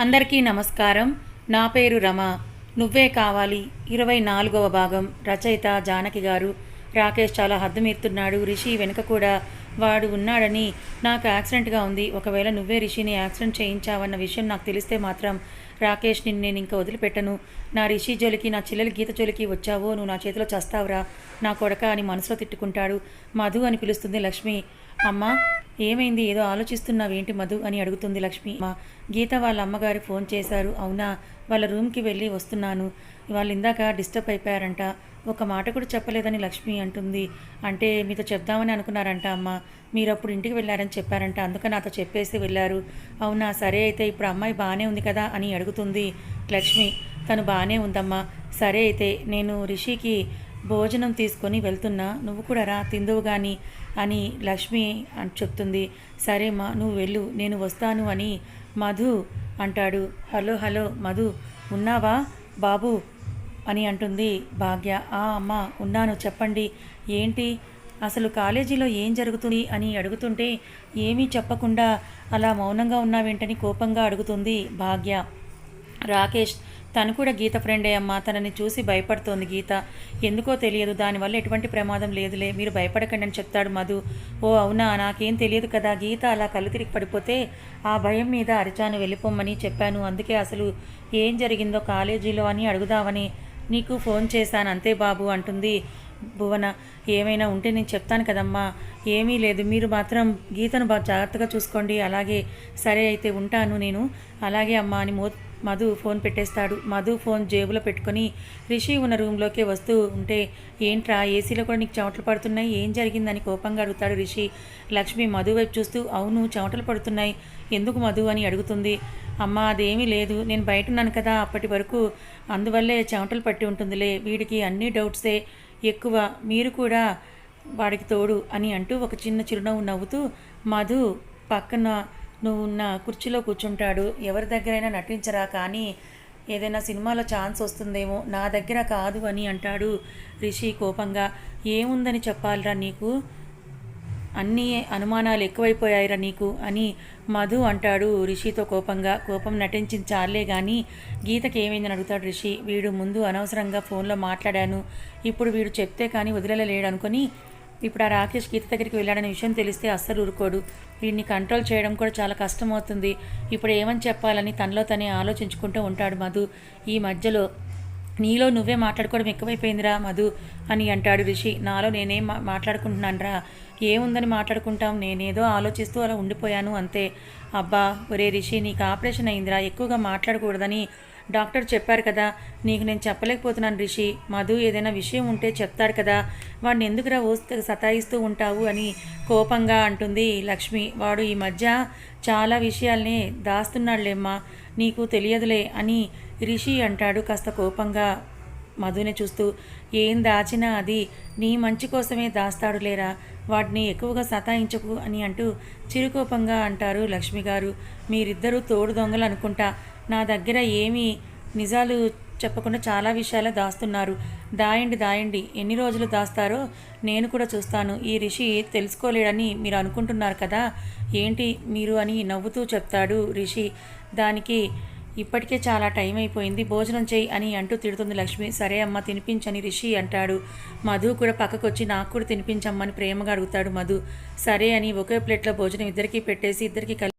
అందరికీ నమస్కారం. నా పేరు రమ. నువ్వే కావాలి. ఇరవై నాలుగవ భాగం. రచయిత జానకి గారు. రాకేష్ చాలా హద్దుమీరుతున్నాడు. రిషి వెనుక కూడా వాడు ఉన్నాడని నాకు యాక్సిడెంట్గా ఉంది. ఒకవేళ నువ్వే రిషిని యాక్సిడెంట్ చేయించావన్న విషయం నాకు తెలిస్తే మాత్రం రాకేష్ నిన్ను నేను ఇంకా వదిలిపెట్టను. నా రిషి జోలికి నా చెల్లెలు గీత జోలికి వచ్చావో నువ్వు నా చేతిలో చస్తావురా. నా కొడక అని మనసులో తిట్టుకుంటాడు. మధు అని పిలుస్తుంది లక్ష్మి. అమ్మ ఏమైంది? ఏదో ఆలోచిస్తున్నావేంటి మధు? అని అడుగుతుంది లక్ష్మి. మా గీత వాళ్ళ అమ్మగారు ఫోన్ చేశారు. అవునా? వాళ్ళ రూమ్కి వెళ్ళి వస్తున్నాను. వాళ్ళు ఇందాక డిస్టర్బ్ అయిపోయారంట. ఒక మాట కూడా చెప్పలేదని లక్ష్మి అంటుంది. అంటే మీతో చెప్దామని అనుకున్నారంట అమ్మ. మీరు అప్పుడు ఇంటికి వెళ్ళారని చెప్పారంట. అందుకని నాతో చెప్పేసి వెళ్ళారు. అవునా? సరే అయితే ఇప్పుడు అమ్మాయి బాగానే ఉంది కదా? అని అడుగుతుంది లక్ష్మి. తను బాగానే ఉందమ్మా. సరే అయితే నేను రిషికి భోజనం తీసుకొని వెళ్తున్నా. నువ్వు కూడా రా తిందువు కానీ అని లక్ష్మి అని చెప్తుంది. సరే మా నువ్వు వెళ్ళు నేను వస్తాను అని మధు అంటాడు. హలో హలో మధు ఉన్నావా? బాబు అని అంటుంది భాగ్య. ఆ అమ్మ ఉన్నాను చెప్పండి. ఏంటి? అసలు కాలేజీలో ఏం జరుగుతుంది అని అడుగుతుంటే ఏమీ చెప్పకుండా అలా మౌనంగా ఉన్నావేంటని కోపంగా అడుగుతుంది భాగ్య. రాకేష్ తను కూడా గీత ఫ్రెండే అమ్మ. తనని చూసి భయపడుతోంది గీత. ఎందుకో తెలియదు. దానివల్ల ఎటువంటి ప్రమాదం లేదులే. మీరు భయపడకండి అని చెప్తాడు మధు. ఓ అవునా? నాకేం తెలియదు కదా గీత. అలా కళ్ళు తిరిగి పడిపోతే ఆ భయం మీద అరిచాను వెళ్ళిపోమ్మని చెప్పాను. అందుకే అసలు ఏం జరిగిందో కాలేజీలో అని అడుగుదామని నీకు ఫోన్ చేశాను. అంతే బాబు అంటుంది భువన. ఏమైనా ఉంటే నేను చెప్తాను కదమ్మా. ఏమీ లేదు. మీరు మాత్రం గీతను బాగా జాగ్రత్తగా చూసుకోండి. అలాగే సరే అయితే ఉంటాను నేను. అలాగే అమ్మా అని మో మధు ఫోన్ పెట్టేస్తాడు. మధు ఫోన్ జేబులో పెట్టుకొని రిషి ఉన్న రూమ్లోకి వస్తూ ఉంటే ఏంట్రా ఏసీలో కూడా నీకు చెమటలు పడుతున్నాయి? ఏం జరిగిందని కోపంగా అడుగుతాడు రిషి. లక్ష్మి మధు వైపు చూస్తూ అవును చెమటలు పడుతున్నాయి. ఎందుకు మధు అని అడుగుతుంది. అమ్మ అదేమీ లేదు. నేను బయట ఉన్నాను కదా అప్పటి వరకు. అందువల్లే చెమటలు పట్టి ఉంటుందిలే. వీడికి అన్ని డౌట్సే ఎక్కువ. మీరు కూడా వాడికి తోడు అని అంటూ ఒక చిన్న చిరునవ్వు నవ్వుతూ మధు పక్కన నువ్వు ఉన్న కుర్చీలో కూర్చుంటాడు. ఎవరి దగ్గరైనా నటించరా కానీ ఏదైనా సినిమాలో ఛాన్స్ వస్తుందేమో నా దగ్గర కాదు అని అంటాడు రిషి కోపంగా. ఏముందని చెప్పాలిరా నీకు? అన్ని అనుమానాలు ఎక్కువైపోయాయిరా నీకు అని మధు అంటాడు రిషితో కోపంగా. కోపం నటించిన చాలే కానీ గీతకి ఏమైందని అడుగుతాడు రిషి. వీడు ముందు అనవసరంగా ఫోన్లో మాట్లాడాను. ఇప్పుడు వీడు చెప్తే కానీ వదిలేలేడు అనుకొని ఇప్పుడు ఆ రాకేష్ గీత దగ్గరికి వెళ్ళాడనే విషయం తెలిస్తే అస్సలు ఊరుకోడు. వీడిని కంట్రోల్ చేయడం కూడా చాలా కష్టమవుతుంది. ఇప్పుడు ఏమని చెప్పాలని తనలో తనే ఆలోచించుకుంటూ ఉంటాడు మధు. ఈ మధ్యలో నీలో నువ్వే మాట్లాడుకోవడం ఎక్కువైపోయిందిరా మధు అని అంటాడు రిషి. నాలో నేనేం మా మాట్లాడుకుంటున్నానురా? ఏముందని మాట్లాడుకుంటాం? నేనేదో ఆలోచిస్తూ అలా ఉండిపోయాను అంతే. అబ్బా ఒరే రిషి నీకు ఆపరేషన్ అయిందిరా. ఎక్కువగా మాట్లాడకూడదని డాక్టర్ చెప్పారు కదా నీకు నేను చెప్పలేకపోతున్నాను రిషి మధు ఏదైనా విషయం ఉంటే చెప్తాడు కదా వాడిని ఎందుకురా ఓస్తే సతాయిస్తూ ఉంటావు అని కోపంగా అంటుంది లక్ష్మి. వాడు ఈ మధ్య చాలా విషయాల్ని దాస్తున్నాడులేమ్మా నీకు తెలియదులే అని రిషి అంటాడు కాస్త కోపంగా మధుని చూస్తూ. ఏం దాచినా అది నీ మంచి కోసమే దాస్తాడు లేరా వాటిని ఎక్కువగా సతాయించకు అని అంటూ చిరుకోపంగా అంటారు లక్ష్మి గారు. మీరిద్దరూ తోడు దొంగలు అనుకుంటా. నా దగ్గర ఏమీ నిజాలు చెప్పకుండా చాలా విషయాలు దాస్తున్నారు. దాయండి దాయండి. ఎన్ని రోజులు దాస్తారో నేను కూడా చూస్తాను. ఈ రిషి తెలుసుకోలేడని మీరు అనుకుంటున్నారు కదా. ఏంటి మీరు అని నవ్వుతూ చెప్తాడు రిషి. దానికి ఇప్పటికే చాలా టైం అయిపోయింది భోజనం చేయి అని అంటూ తిడుతుంది లక్ష్మి. సరే అమ్మ తినిపించని రిషి అంటాడు. మధు కూడా పక్కకు వచ్చి నాకు కూడా తినిపించమ్మని ప్రేమగా అడుగుతాడు మధు. సరే అని ఒకే ప్లేట్లో భోజనం ఇద్దరికీ పెట్టేసి ఇద్దరికి కలిసి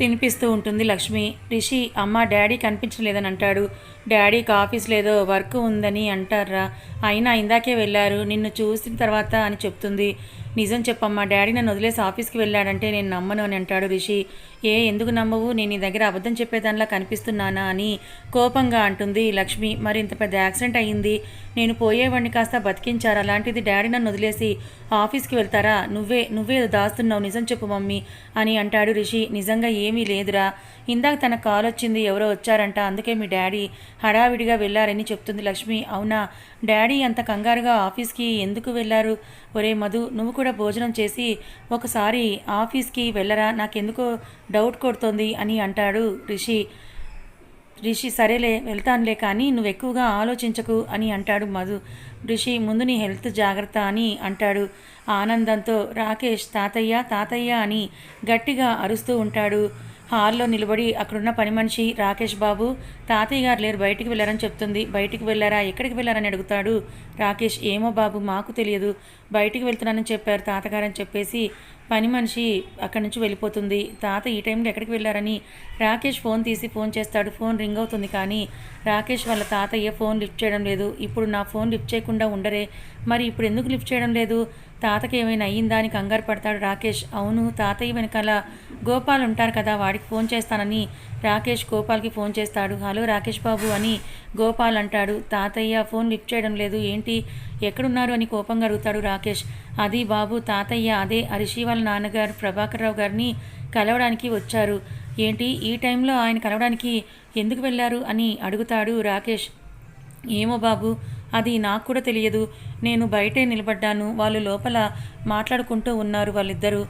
తినిపిస్తూ ఉంటుంది లక్ష్మి. రిషి అమ్మ డాడీ కనిపించలేదని అంటాడు. డాడీకి ఆఫీస్ లేదో వర్క్ ఉందని అంటారా? అయినా ఇందాకే వెళ్ళారు. నిన్ను చూసిన తర్వాత అని చెప్తుంది. నిజం చెప్పమ్మా డాడీ నన్ను వదిలేసి ఆఫీస్కి వెళ్ళాడంటే నేను నమ్మను అని అంటాడు రిషి. ఏ ఎందుకు నమ్మవు? నేను నీ దగ్గర అబద్ధం చెప్పేదానిలా కనిపిస్తున్నానా అని కోపంగా అంటుంది లక్ష్మి. మరి ఇంత పెద్ద యాక్సిడెంట్ అయ్యింది. నేను పోయేవాడిని కాస్త బతికించారు? అలాంటిది డాడీ నన్ను వదిలేసి ఆఫీస్కి వెళ్తారా? నువ్వే నువ్వే దాస్తున్నావు. నిజం చెప్పు మమ్మీ అని అంటాడు రిషి. నిజంగా ఏమీ లేదురా. ఇందాక తన కాల్ వచ్చింది. ఎవరో వచ్చారంట. అందుకే మీ డాడీ హడావిడిగా వెళ్ళారని చెప్తుంది లక్ష్మి. అవునా? డాడీ అంత కంగారుగా ఆఫీస్కి ఎందుకు వెళ్ళారు ఒరే మధు నువ్వు కూడా భోజనం చేసి ఒకసారి ఆఫీస్కి వెళ్ళరా? నాకెందుకో డౌట్ కొడుతోంది అని అంటాడు రిషి. రిషి సరేలే వెళ్తానులే కానీ నువ్వు ఎక్కువగా ఆలోచించకు అని అంటాడు మధు. రిషి ముందు నీ హెల్త్ జాగ్రత్త అని అంటాడు. ఆనందంతో రాకేష్ తాతయ్య తాతయ్య అని గట్టిగా అరుస్తూ ఉంటాడు. హాల్లో నిలబడి అక్కడున్న పని మనిషి రాకేష్ బాబు తాతయ్య గారు లేరు బయటికి వెళ్ళారని చెప్తుంది. బయటికి వెళ్ళారా? ఎక్కడికి వెళ్ళారని అడుగుతాడు. రాకేష్ ఏమో బాబు మాకు తెలియదు. బయటికి వెళ్తున్నానని చెప్పారు తాతగారని చెప్పేసి పని మనిషి అక్కడి నుంచి వెళ్ళిపోతుంది. తాత ఈ టైంలో ఎక్కడికి వెళ్ళారని రాకేష్ ఫోన్ తీసి ఫోన్ చేస్తాడు. ఫోన్ రింగ్ అవుతుంది కానీ రాకేష్ వాళ్ళ తాతయ్య ఫోన్ లిఫ్ట్ చేయడం లేదు. ఇప్పుడు నా ఫోన్ లిఫ్ట్ చేయకుండా ఉండరే. మరి ఇప్పుడు ఎందుకు లిఫ్ట్ చేయడం లేదు? తాతకి ఏమైనా అయ్యిందా అని కంగారు పడతాడు రాకేష్. అవును తాతయ్య వెనకాల గోపాల్ ఉంటారు కదా వాడికి ఫోన్ చేస్తానని రాకేష్ గోపాల్కి ఫోన్ చేస్తాడు. హలో రాకేష్ బాబు అని గోపాల్ అంటాడు. తాతయ్య ఫోన్ లిఫ్ట్ చేయడం లేదు. ఏంటి? ఎక్కడున్నారు? అని కోపంగా అడుగుతాడు రాకేష్. అది బాబు తాతయ్య అదే అరిషి వాళ్ళ నాన్నగారు ప్రభాకర్ రావు గారిని కలవడానికి వచ్చారు. ఏంటి? ఈ టైంలో ఆయన కలవడానికి ఎందుకు వెళ్ళారు? అని అడుగుతాడు రాకేష్. ఏమో బాబు అది నాకు కూడా తెలియదు. నేను బయటే నిలబడ్డాను. వాళ్ళు లోపల మాట్లాడుకుంటూ ఉన్నారు వాళ్ళిద్దరూ.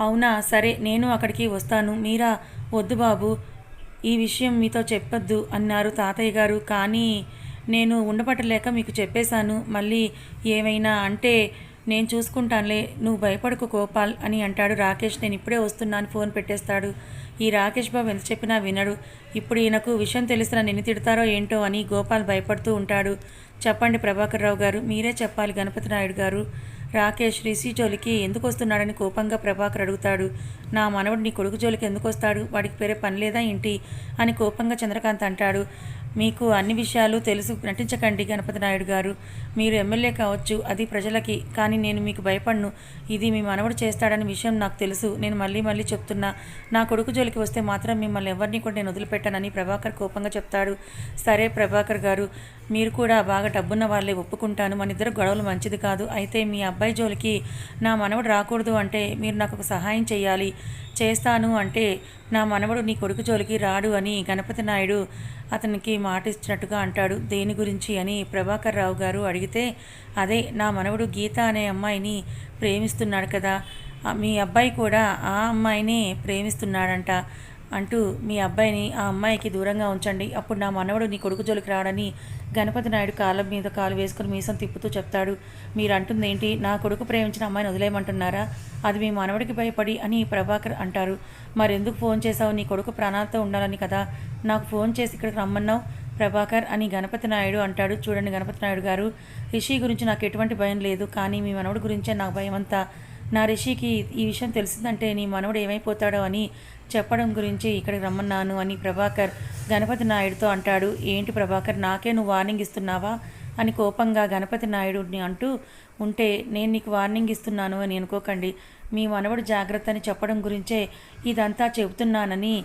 అవునా? సరే నేను అక్కడికి వస్తాను. మీరా? వద్దు బాబు. ఈ విషయం మీతో చెప్పొద్దు అన్నారు తాతయ్య గారు. కానీ నేను ఉండబట్టలేక మీకు చెప్పేశాను. మళ్ళీ ఏమైనా అంటే నేను చూసుకుంటానులే నువ్వు భయపడకు గోపాల్ అని అంటాడు రాకేష్. నేను ఇప్పుడే వస్తున్నాను ఫోన్ పెట్టేస్తాడు. ఈ రాకేష్ బాబు ఎంత చెప్పినా వినడు. ఇప్పుడు ఈయనకు విషయం తెలిసిన ఎన్ని తిడతారో ఏంటో అని గోపాల్ భయపడుతూ ఉంటాడు. చెప్పండి ప్రభాకర్ రావు గారు మీరే చెప్పాలి గణపతి నాయుడు గారు. రాకేష్ రిషి జోలికి ఎందుకు వస్తున్నాడని కోపంగా ప్రభాకర్ అడుగుతాడు. నా మనవడు నీ కొడుకు జోలికి ఎందుకు వస్తాడు వాడికి పేరే పని లేదా ఏంటి? అని కోపంగా చంద్రకాంత్ అంటాడు. మీకు అన్ని విషయాలు తెలుసు. నటించకండి గణపతి నాయుడు గారు. మీరు ఎమ్మెల్యే కావచ్చు అది ప్రజలకి. కానీ నేను మీకు భయపడను. ఇది మీ మనవడు చేస్తాడని విషయం నాకు తెలుసు. నేను మళ్ళీ మళ్ళీ చెప్తున్నా. నా కొడుకు జోలికి వస్తే మాత్రం మిమ్మల్ని ఎవరిని కూడా నేను వదిలిపెట్టానని ప్రభాకర్ కోపంగా చెప్తాడు. సరే ప్రభాకర్ గారు. మీరు కూడా బాగా డబ్బున్న వాళ్ళే ఒప్పుకుంటాను. మన ఇద్దరు గొడవలు మంచిది కాదు. అయితే మీ అబ్బాయి జోలికి నా మనవడు రాకూడదు అంటే మీరు నాకు ఒక సహాయం చేయాలి చేస్తాను అంటే నా మనవడు నీ కొడుకు జోలికి రాడు అని గణపతి నాయుడు అతనికి మాట ఇచ్చినట్టుగా అంటాడు. దేని గురించి అని ప్రభాకర్ రావు గారు అడిగితే అదే నా మనవడు గీత అనే అమ్మాయిని ప్రేమిస్తున్నాడు కదా. మీ అబ్బాయి కూడా ఆ అమ్మాయిని ప్రేమిస్తున్నాడంట. అంటూ మీ అబ్బాయిని ఆ అమ్మాయికి దూరంగా ఉంచండి. అప్పుడు నా మనవడు నీ కొడుకు జోలికి రాడని గణపతి నాయుడు కాళ్ళ మీద కాలు వేసుకుని మీసం తిప్పుతూ చెప్తాడు. మీరు అంటుంది ఏంటి నా కొడుకు ప్రేమించిన అమ్మాయిని వదిలేయమంటున్నారా? అది మీ మనవడికి భయపడి అని ప్రభాకర్ అంటారు. మరెందుకు ఫోన్ చేశావు? నీ కొడుకు ప్రాణాలతో ఉండాలని కదా. నాకు ఫోన్ చేసి ఇక్కడికి రమ్మన్నావు ప్రభాకర్ అని గణపతి నాయుడు అంటాడు. చూడండి గణపతి నాయుడు గారు రిషి గురించి నాకు ఎటువంటి భయం లేదు. కానీ మీ మనవడి గురించే నాకు భయం అంతా నా రిషికి ఈ విషయం తెలిసిందంటే నీ మనవడు ఏమైపోతాడో అని చెప్పడం గురించి ఇక్కడికి రమ్మన్నాను అని ప్రభాకర్ గణపతి నాయుడుతో అంటాడు. ఏంటి ప్రభాకర్ నాకే నువ్వు వార్నింగ్ ఇస్తున్నావా? అని కోపంగా గణపతి నాయుడుని అంటూ ఉంటే నేను నీకు వార్నింగ్ ఇస్తున్నాను అని అనుకోకండి. మీ మనవడు జాగ్రత్త అని చెప్పడం గురించే ఇదంతా చెబుతున్నానని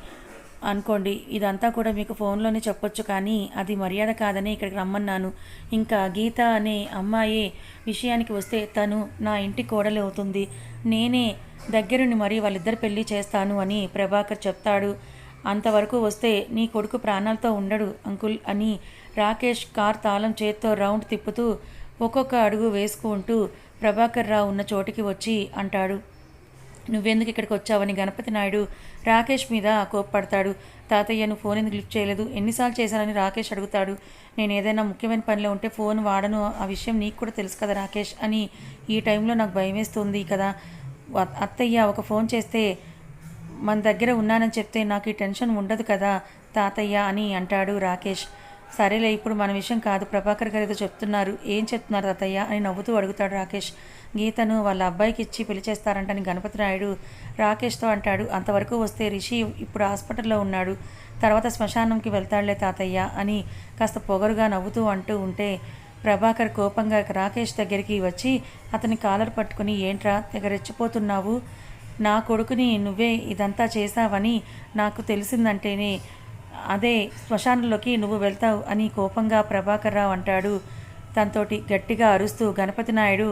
అనుకోండి ఇదంతా కూడా మీకు ఫోన్లోనే చెప్పొచ్చు కానీ అది మర్యాద కాదని ఇక్కడికి రమ్మన్నాను. ఇంకా గీత అనే అమ్మాయి విషయానికి వస్తే తను నా ఇంటి కోడలి అవుతుంది. నేనే దగ్గరుండి మరీ వాళ్ళిద్దరు పెళ్ళి చేస్తాను అని ప్రభాకర్ చెప్తాడు. అంతవరకు వస్తే నీ కొడుకు ప్రాణాలతో ఉండడు అంకుల్ అని రాకేష్ కార్ తాళం చేత్తో రౌండ్ తిప్పుతూ ఒక్కొక్క అడుగు వేసుకుంటూ ప్రభాకర్ రావు ఉన్న చోటికి వచ్చి అంటాడు. నువ్వెందుకు ఇక్కడికి వచ్చావని గణపతి నాయుడు రాకేష్ మీద కోప్పడతాడు. తాతయ్యను ఫోన్ ఎందుకు లిఫ్ట్ చేయలేదు? ఎన్నిసార్లు చేశానని రాకేష్ అడుగుతాడు. నేను ఏదైనా ముఖ్యమైన పనిలో ఉంటే ఫోన్ వాడను. ఆ విషయం నీకు కూడా తెలుసు కదా రాకేష్ అని ఈ టైంలో నాకు భయం వేస్తుంది కదా. అత్తయ్య ఒక ఫోన్ చేస్తే మన దగ్గర ఉన్నానని చెప్తే నాకు ఈ టెన్షన్ ఉండదు కదా తాతయ్య అని అంటాడు రాకేష్. సరేలే ఇప్పుడు మన విషయం కాదు. ప్రభాకర్ గారు ఏదో చెప్తున్నారు. ఏం చెప్తున్నారు తాతయ్య అని నవ్వుతూ అడుగుతాడు రాకేష్. గీతను వాళ్ళ అబ్బాయికి ఇచ్చి పెళ్ళి చేస్తారంటని గణపతి నాయుడు రాకేష్తో అంటాడు. అంతవరకు వస్తే రిషి ఇప్పుడు హాస్పిటల్లో ఉన్నాడు. తర్వాత శ్మశానంకి వెళ్తాడులే తాతయ్య అని కాస్త పొగరుగా నవ్వుతూ అంటూ ఉంటే ప్రభాకర్ కోపంగా రాకేష్ దగ్గరికి వచ్చి అతని కాలర్ పట్టుకుని ఏంట్రా తెగ రెచ్చిపోతున్నావు? నా కొడుకుని నువ్వే ఇదంతా చేశావని నాకు తెలిసిందంటేనే అదే శ్మశానంలోకి నువ్వు వెళ్తావు అని కోపంగా ప్రభాకర్ రావు అంటాడు. తనతోటి గట్టిగా అరుస్తూ గణపతి నాయుడు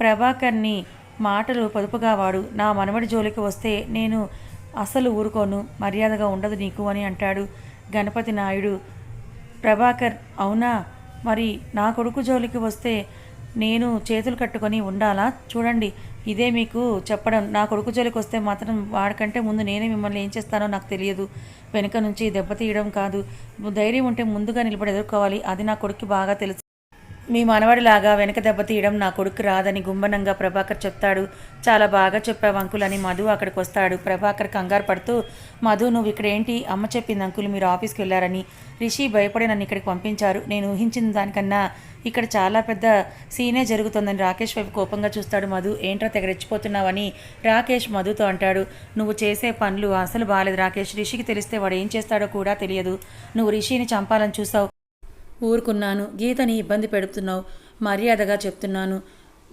ప్రభాకర్ని మాటలు పొదుపుగా వాడు నా మనవడి జోలికి వస్తే నేను అసలు ఊరుకోను మర్యాదగా ఉండదు నీకు అని అంటాడు గణపతి నాయుడు. ప్రభాకర్ అవునా? మరి నా కొడుకు జోలికి వస్తే నేను చేతులు కట్టుకొని ఉండాలా? చూడండి ఇదే మీకు చెప్పడం. నా కొడుకు జోలికి వస్తే మాత్రం వాడికంటే ముందు నేనే మిమ్మల్ని ఏం చేస్తానో నాకు తెలియదు. వెనుక నుంచి దెబ్బతీయడం కాదు. ధైర్యం ఉంటే ముందుగా నిలబడి ఎదుర్కోవాలి. అది నా కొడుకు బాగా తెలుసు. మీ మనవడిలాగా వెనక దెబ్బ తీయడం నా కొడుకు రాదని గుంబనంగా ప్రభాకర్ చెప్తాడు. చాలా బాగా చెప్పావు అంకుల్ అని మధు అక్కడికి వస్తాడు ప్రభాకర్ కంగారు పడుతూ మధు నువ్వు ఇక్కడ ఏంటి? అమ్మ చెప్పింది అంకుల్ మీరు ఆఫీస్కి వెళ్ళారని. రిషి భయపడి నన్ను ఇక్కడికి పంపించారు. నేను ఊహించిన దానికన్నా ఇక్కడ చాలా పెద్ద సీనే జరుగుతుందని రాకేష్ వైపు కోపంగా చూస్తాడు మధు. ఏంట్రా తెగ రెచ్చిపోతున్నావని రాకేష్ మధుతో అంటాడు. నువ్వు చేసే పనులు అసలు బాగాలేదు రాకేష్. రిషికి తెలిస్తే వాడు ఏం చేస్తాడో కూడా తెలియదు. నువ్వు రిషిని చంపాలని చూసావు. ఊరుకున్నాను. గీతని ఇబ్బంది పెడుతున్నావు. మర్యాదగా చెప్తున్నాను.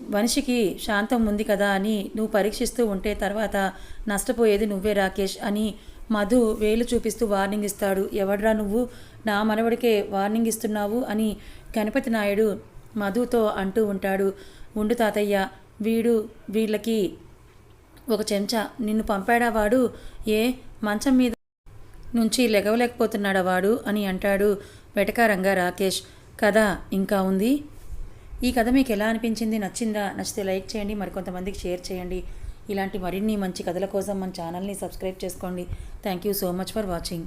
మనిషికి శాంతం ఉంది కదా అని నువ్వు పరీక్షిస్తూ ఉంటే తర్వాత నష్టపోయేది నువ్వే రాకేష్ అని మధు వేలు చూపిస్తూ వార్నింగ్ ఇస్తాడు. ఎవడ్రా నువ్వు? నా మనవడికే వార్నింగ్ ఇస్తున్నావు అని గణపతి నాయుడు మధుతో అంటూ ఉంటాడు. ఉండు తాతయ్య వీడు వీళ్ళకి ఒక చెంచా. నిన్ను పంపాడా వాడు? ఏ? మంచం మీద నుంచి లెగవలేకపోతున్నాడా వాడు? అని అంటాడు. వెటకారంగా రాకేష్ కథ ఇంకా ఉంది. ఈ కథ మీకు ఎలా అనిపించింది? నచ్చిందా? నచ్చితే లైక్ చేయండి మరికొంతమందికి షేర్ చేయండి. ఇలాంటి మరిన్ని మంచి కథల కోసం మన ఛానల్ని సబ్స్క్రైబ్ చేసుకోండి. Thank you so much for watching.